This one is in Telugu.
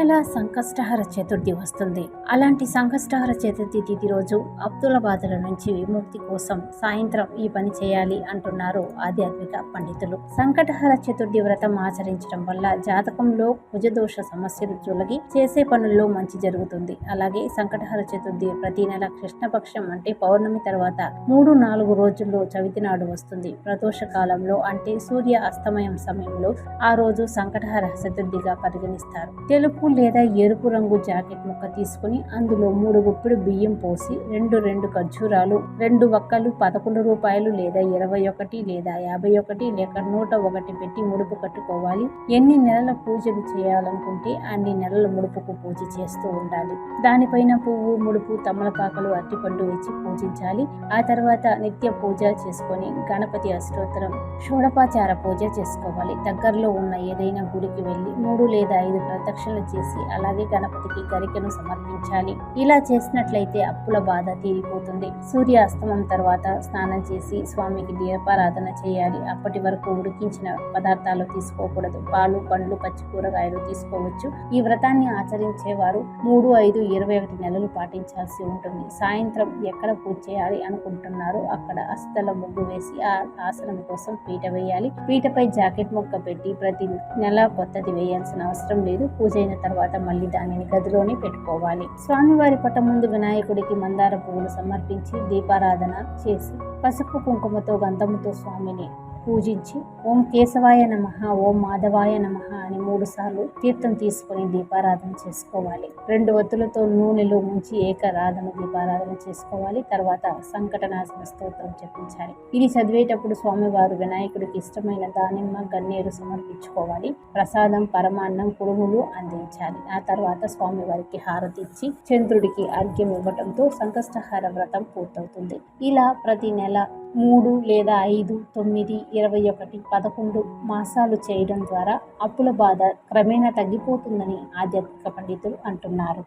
నెల సంకష్టహర చతుర్థి వస్తుంది. అలాంటి సంకష్టహర చతుర్థి తిథి రోజు అబ్దుల బాధల నుంచి విముక్తి కోసం సాయంత్రం ఈ పని చేయాలి అంటున్నారు ఆధ్యాత్మిక పండితులు. సంకటహర చతుర్థి వ్రతం ఆచరించడం వల్ల జాతకంలో కుజదోష సమస్యలు తొలగి చేసే పనుల్లో మంచి జరుగుతుంది. అలాగే సంకటహర చతుర్థి ప్రతి నెల కృష్ణపక్షం అంటే పౌర్ణమి తర్వాత మూడు నాలుగు రోజుల్లో చవితి నాడు వస్తుంది. ప్రదోష కాలంలో అంటే సూర్య అస్తమయం సమయంలో ఆ రోజు సంకటహర చతుర్థిగా పరిగణిస్తారు. తెలుపు లేదా ఎరుపు రంగు జాకెట్ ముక్క తీసుకుని అందులో మూడు గుప్పిడు బియ్యం పోసి రెండు రెండు ఖర్జూరాలు రెండు వక్కలు పదకొండు రూపాయలు లేదా ఇరవై ఒకటి లేదా యాభై ఒకటి లేక నూట ఒకటి పెట్టి ముడుపు కట్టుకోవాలి. ఎన్ని నెలల పూజలు చేయాలనుకుంటే అన్ని నెలల ముడుపుకు పూజ చేస్తూ ఉండాలి. దానిపైన పువ్వు ముడుపు తమలపాకలు అరటిపండు ఇచ్చి పూజించాలి. ఆ తర్వాత నిత్య పూజ చేసుకొని గణపతి అష్టోత్తరం షోడపాచార పూజ చేసుకోవాలి. దగ్గరలో ఉన్న ఏదైనా గుడికి వెళ్ళి మూడు లేదా ఐదు ప్రదక్షిణలు చేసి అలాగే గణపతికి గరికెను సమర్పించాలి. ఇలా చేసినట్లయితే అప్పుల బాధ తీరిపోతుంది. సూర్య అస్తమం తర్వాత స్నానం చేసి స్వామికి దీపారాధన చేయాలి. అప్పటి వరకు ఉడికించిన పదార్థాలు తీసుకోకూడదు. పాలు పండ్లు పచ్చి కూరగాయలు తీసుకోవచ్చు. ఈ వ్రతాన్ని ఆచరించేవారు మూడు ఐదు ఇరవై ఒకటి నెలలు పాటించాల్సి ఉంటుంది. సాయంత్రం ఎక్కడ పూజ చేయాలి అనుకుంటున్నారో అక్కడ అస్తల ముగ్గు వేసి ఆ ఆసనం కోసం పీట వేయాలి. పీటపై జాకెట్ మొక్క పెట్టి ప్రతి నెల కొత్తది వేయాల్సిన అవసరం లేదు. పూజ అయిన తర్వాత మళ్ళీ దానిని గదిలోనే పెట్టుకోవాలి. స్వామివారి పటం ముందు వినాయకుడికి మందార పువ్వులు సమర్పించి దీపారాధన చేసి పసుపు కుంకుమతో గంధముతో స్వామిని పూజించి ఓం కేశవాయ నమ ఓం మాధవాయ నమ అని మూడు సార్లు తీర్థం తీసుకొని దీపారాధన చేసుకోవాలి. రెండు ఒత్తులతో నూనెలో ముంచి ఏకరాధన దీపారాధన చేసుకోవాలి. తర్వాత సంకటనాశన స్తోత్రం చెప్పించాలి ఇది చదివేటప్పుడు స్వామివారు వినాయకుడికి ఇష్టమైన దానిమ్మ గన్నేరు సమర్పించుకోవాలి. ప్రసాదం పరమాన్నం కుడుములు అందించాలి. ఆ తర్వాత స్వామివారికి హారతి ఇచ్చి చంద్రుడికి అర్ఘ్యం ఇవ్వటంతో సంకష్టహార వ్రతం పూర్తవుతుంది. ఇలా ప్రతి నెల మూడు లేదా ఐదు తొమ్మిది ఇరవై ఒకటి పదకొండు మాసాలు చేయడం ద్వారా అప్పుల బాధ క్రమేణా తగ్గిపోతుందని ఆధ్యాత్మిక పండితులు అంటున్నారు.